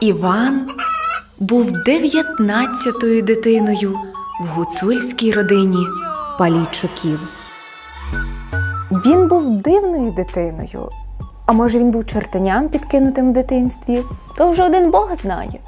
Іван був дев'ятнадцятою дитиною в гуцульській родині Палійчуків. Він був дивною дитиною. А може він був чертаням підкинутим в дитинстві? То вже один Бог знає.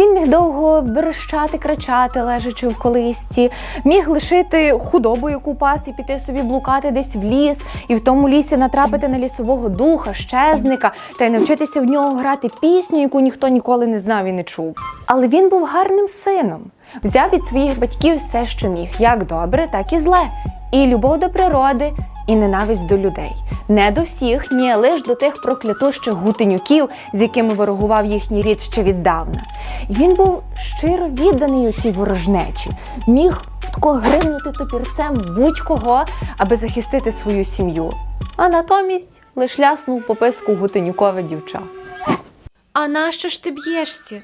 Він міг довго верещати, кричати, лежачи в колисці, міг лишити худобу, яку пас, і піти собі блукати десь в ліс, і в тому лісі натрапити на лісового духа, щезника, та й навчитися в нього грати пісню, яку ніхто ніколи не знав і не чув. Але він був гарним сином. Взяв від своїх батьків все, що міг, як добре, так і зле. І любов до природи, і ненависть до людей. Не до всіх, ні, лиш до тих проклятущих гутенюків, з якими ворогував їхній рід ще віддавна. І він був щиро відданий у цій ворожнечі, міг тако гримнути топірцем будь-кого, аби захистити свою сім'ю. А натомість лиш ляснув по писку гутенюкове дівча. А нащо ж ти б'єшся?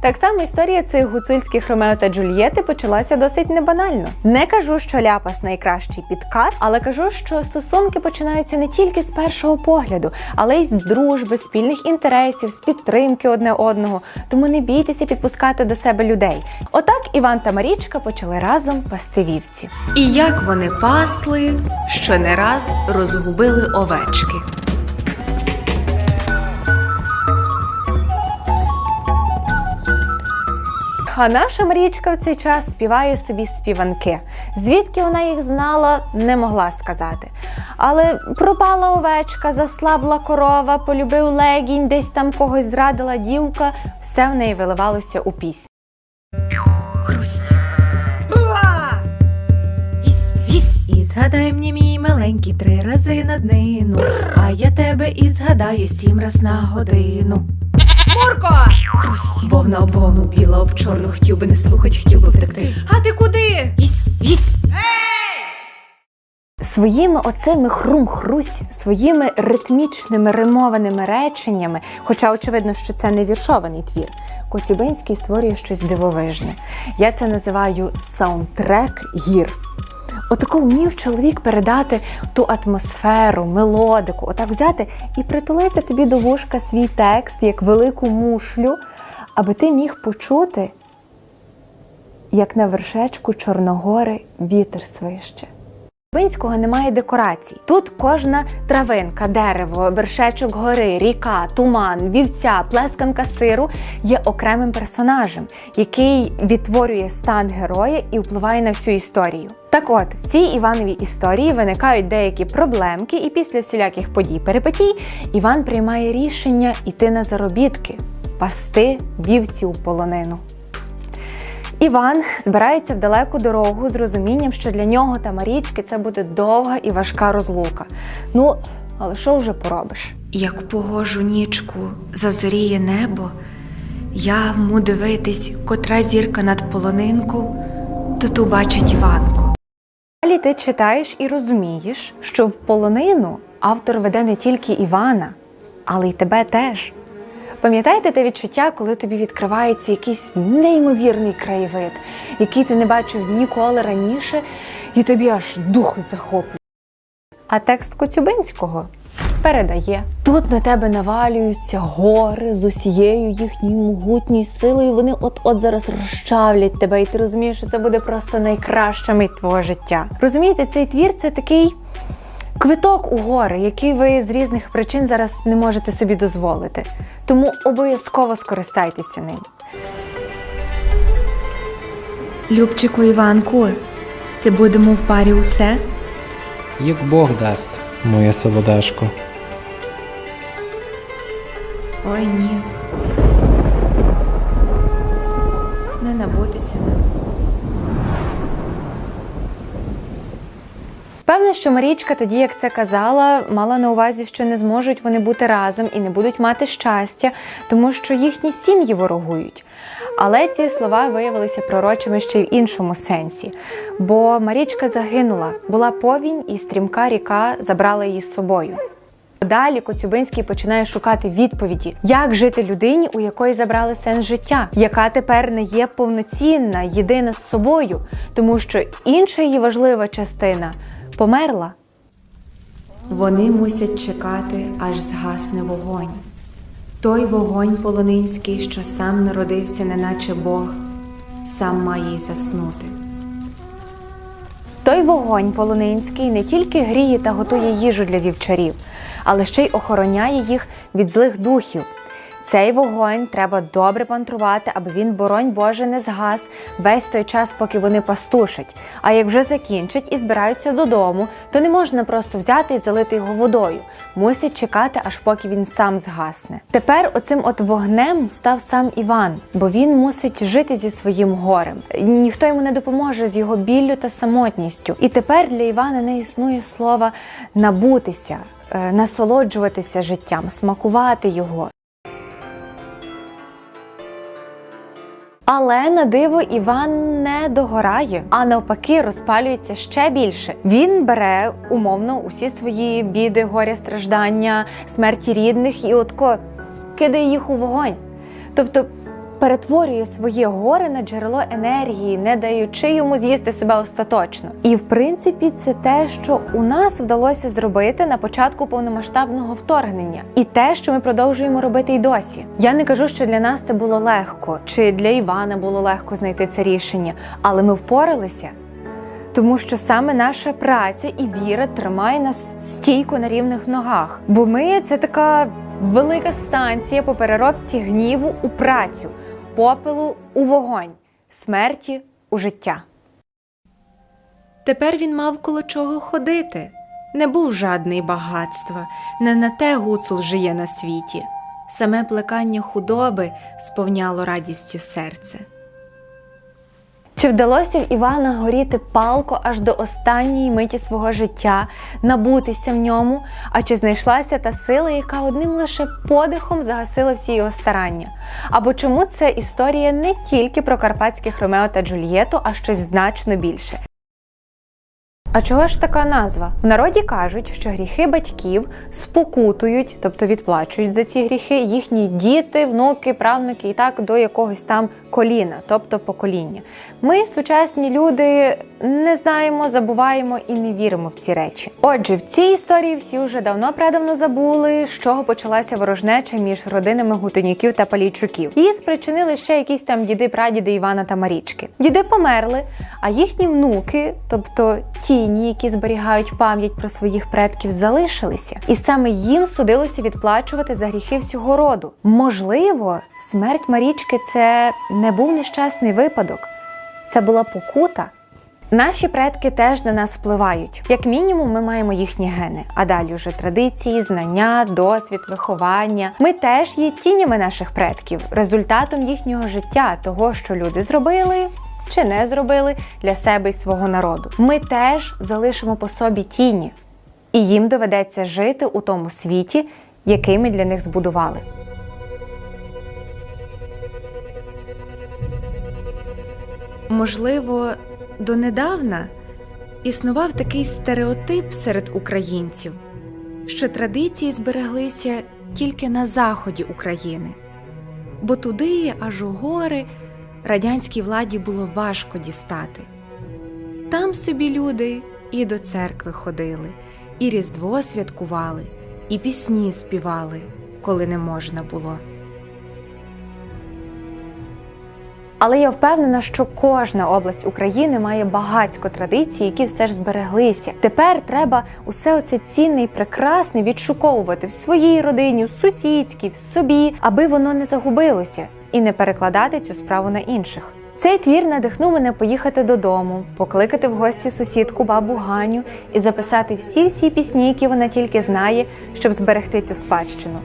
Так само історія цих гуцульських Ромео та Джульєти почалася досить небанально. Не кажу, що ляпас найкращий підкат, але кажу, що стосунки починаються не тільки з першого погляду, але й з дружби, спільних інтересів, з підтримки одне одного. Тому не бійтеся підпускати до себе людей. Отак Іван та Марічка почали разом пасти вівці. І як вони пасли, що не раз розгубили овечки. А наша Марічка в цей час співає собі співанки. Звідки вона їх знала, не могла сказати. Але пропала овечка, заслабла корова, полюбив легінь, десь там когось зрадила дівка, все в неї виливалося у пісню. Хрусь. І згадай мені, мій маленький, три рази на днину, а я тебе і згадаю сім раз на годину. Мурко! Хрусь, вовна об вовну, біла об чорну, хотів би не слухать, хотів би втекти. А ти куди? Іс, іс. Своїми оцими хрум-хрусь, своїми ритмічними римованими реченнями, хоча очевидно, що це не віршований твір, Коцюбинський створює щось дивовижне. Я це називаю саундтрек гір. Отако вмів чоловік передати ту атмосферу, мелодику, отак взяти і притулити тобі до вушка свій текст як велику мушлю, аби ти міг почути, як на вершечку Чорногори вітер свище. Винського немає декорацій. Тут кожна травинка, дерево, вершечок гори, ріка, туман, вівця, плесканка сиру є окремим персонажем, який відтворює стан героя і впливає на всю історію. Так от, в цій Івановій історії виникають деякі проблемки, і після всіляких подій перипетій Іван приймає рішення йти на заробітки, пасти вівці у полонину. Іван збирається в далеку дорогу з розумінням, що для нього та Марічки це буде довга і важка розлука. Ну, але що вже поробиш? Як погожу нічку зазоріє небо, я вму дивитись, котра зірка над полонинку, то ту бачить Іванко. Далі ти читаєш і розумієш, що в полонину автор веде не тільки Івана, але й тебе теж. Пам'ятаєте те відчуття, коли тобі відкривається якийсь неймовірний краєвид, який ти не бачив ніколи раніше, і тобі аж дух захоплює. А текст Коцюбинського передає: тут на тебе навалюються гори з усією їхньою могутньою силою. Вони от-от зараз розчавлять тебе, і ти розумієш, що це буде просто найкраща мить твого життя. Розумієте, цей твір це такий. Квиток у гори, який ви з різних причин зараз не можете собі дозволити. Тому обов'язково скористайтеся ним. Любчику Іванку, це будемо в парі усе? Як Бог дасть, моя солодашко. Ой ні. Не набутися нам. Певно, що Марічка тоді, як це казала, мала на увазі, що не зможуть вони бути разом і не будуть мати щастя, тому що їхні сім'ї ворогують. Але ці слова виявилися пророчими ще й в іншому сенсі. Бо Марічка загинула, була повінь, і стрімка ріка забрала її з собою. Далі Коцюбинський починає шукати відповіді, як жити людині, у якої забрали сенс життя, яка тепер не є повноцінна, єдина з собою, тому що інша її важлива частина померла. Вони мусять чекати, аж згасне вогонь. Той вогонь полонинський, що сам народився, неначе Бог, сам має й заснути. Той вогонь полонинський не тільки гріє та готує їжу для вівчарів, але ще й охороняє їх від злих духів. Цей вогонь треба добре пантрувати, аби він, боронь Боже, не згас весь той час, поки вони пастушать. А як вже закінчать і збираються додому, то не можна просто взяти і залити його водою. Мусять чекати, аж поки він сам згасне. Тепер оцим от вогнем став сам Іван, бо він мусить жити зі своїм горем. Ніхто йому не допоможе з його біллю та самотністю. І тепер для Івана не існує слова набутися, е, насолоджуватися життям, смакувати його. Але на диво Іван не догорає, а навпаки, розпалюється ще більше. Він бере умовно усі свої біди, горя, страждання, смерті рідних і отко кидає їх у вогонь. Тобто перетворює своє горе на джерело енергії, не даючи йому з'їсти себе остаточно. І в принципі, це те, що у нас вдалося зробити на початку повномасштабного вторгнення, і те, що ми продовжуємо робити й досі. Я не кажу, що для нас це було легко, чи для Івана було легко знайти це рішення, але ми впоралися. Тому що саме наша праця і віра тримає нас стійко на рівних ногах. Бо ми це така велика станція по переробці гніву у працю, попелу у вогонь, смерті у життя. Тепер він мав коло чого ходити. Не був жадний багатства, не на те гуцул жиє на світі. Саме плекання худоби сповняло радістю серце. Чи вдалося в Івана горіти палко аж до останньої миті свого життя, набутися в ньому? А чи знайшлася та сила, яка одним лише подихом загасила всі його старання? Або чому це історія не тільки про карпатських Ромео та Джульєту, а щось значно більше? А чого ж така назва? В народі кажуть, що гріхи батьків спокутують, тобто відплачують за ці гріхи їхні діти, внуки, правнуки і так до якогось там коліна, тобто покоління. Ми, сучасні люди, не знаємо, забуваємо і не віримо в ці речі. Отже, в цій історії всі вже давно предавно забули, з чого почалася ворожнеча між родинами Гутенюків та Палійчуків. Її спричинили ще якісь там діди, прадіди Івана та Марічки. Діди померли, а їхні внуки, тобто тіні, які зберігають пам'ять про своїх предків, залишилися, і саме їм судилося відплачувати за гріхи всього роду. Можливо, смерть Марічки це не був нещасний випадок, це була покута. Наші предки теж на нас впливають. Як мінімум, ми маємо їхні гени, а далі вже традиції, знання, досвід, виховання. Ми теж є тінями наших предків, результатом їхнього життя, того, що люди зробили. Чи не зробили для себе і свого народу. Ми теж залишимо по собі тіні, і їм доведеться жити у тому світі, який ми для них збудували. Можливо, донедавна існував такий стереотип серед українців, що традиції збереглися тільки на заході України, бо туди, аж у гори, радянській владі було важко дістати. Там собі люди і до церкви ходили, і Різдво святкували, і пісні співали, коли не можна було. Але я впевнена, що кожна область України має багатько традицій, які все ж збереглися. Тепер треба усе оце цінне і прекрасне відшуковувати в своїй родині, в сусідській, в собі, аби воно не загубилося, і не перекладати цю справу на інших. Цей твір надихнув мене поїхати додому, покликати в гості сусідку бабу Ганю і записати всі всі пісні, які вона тільки знає, щоб зберегти цю спадщину.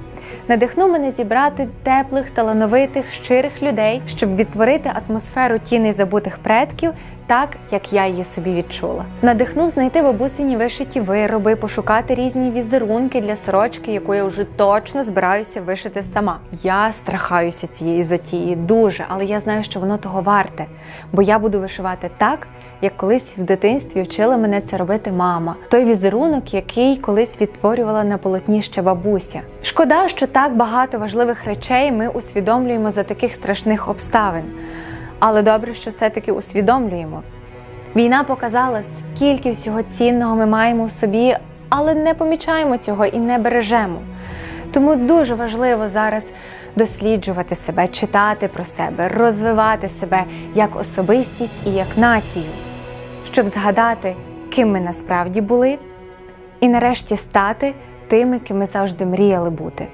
Надихнув мене зібрати теплих, талановитих, щирих людей, щоб відтворити атмосферу тіней забутих предків, так як я її собі відчула. Надихнув знайти бабусині вишиті вироби, пошукати різні візерунки для сорочки, яку я вже точно збираюся вишити сама. Я страхаюся цієї затії дуже, але я знаю, що воно того варте, бо я буду вишивати так, як колись в дитинстві вчила мене це робити мама. Той візерунок, який колись відтворювала на полотні ще бабуся. Шкода, що так багато важливих речей ми усвідомлюємо за таких страшних обставин. Але добре, що все-таки усвідомлюємо. Війна показала, скільки всього цінного ми маємо в собі, але не помічаємо цього і не бережемо. Тому дуже важливо зараз досліджувати себе, читати про себе, розвивати себе як особистість і як націю, щоб згадати, ким ми насправді були, і нарешті стати тими, ким ми завжди мріяли бути.